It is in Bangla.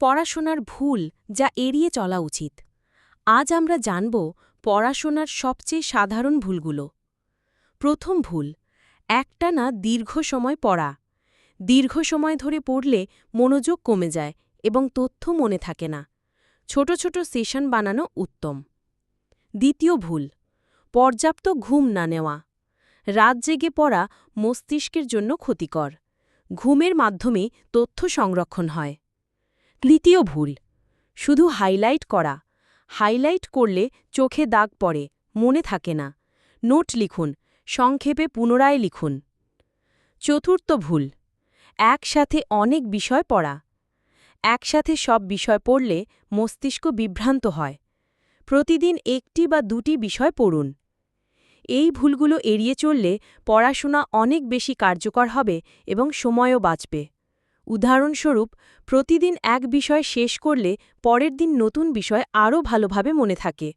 পড়াশোনার ভুল যা এড়িয়ে চলা উচিত। আজ আমরা জানব পড়াশোনার সবচেয়ে সাধারণ ভুলগুলো। প্রথম ভুল একটানা দীর্ঘ সময় পড়া। দীর্ঘ সময় ধরে পড়লে মনোযোগ কমে যায় এবং তথ্য মনে থাকে না। ছোট ছোট সেশন বানানো উত্তম। দ্বিতীয় ভুল, পর্যাপ্ত ঘুম না নেওয়া। রাত জেগে পড়া মস্তিষ্কের জন্য ক্ষতিকর। ঘুমের মাধ্যমে তথ্য সংরক্ষণ হয়। তৃতীয় ভুল। শুধু হাইলাইট করা। হাইলাইট করলে চোখে দাগ পড়ে, মনে থাকে না। নোট লিখুন, সংক্ষেপে পুনরায় লিখুন। চতুর্থ ভুল। একসাথে অনেক বিষয় পড়া। একসাথে সব বিষয় পড়লে মস্তিষ্ক বিভ্রান্ত হয়। প্রতিদিন একটি বা দুটি বিষয় পড়ুন। এই ভুলগুলো এড়িয়ে চললে পড়াশোনা অনেক বেশি কার্যকর হবে এবং সময়ও বাঁচবে। উদাহরণস্বরূপ প্রতিদিন এক বিষয় শেষ করলে পরের দিন নতুন বিষয় আরও ভালোভাবে মনে থাকে।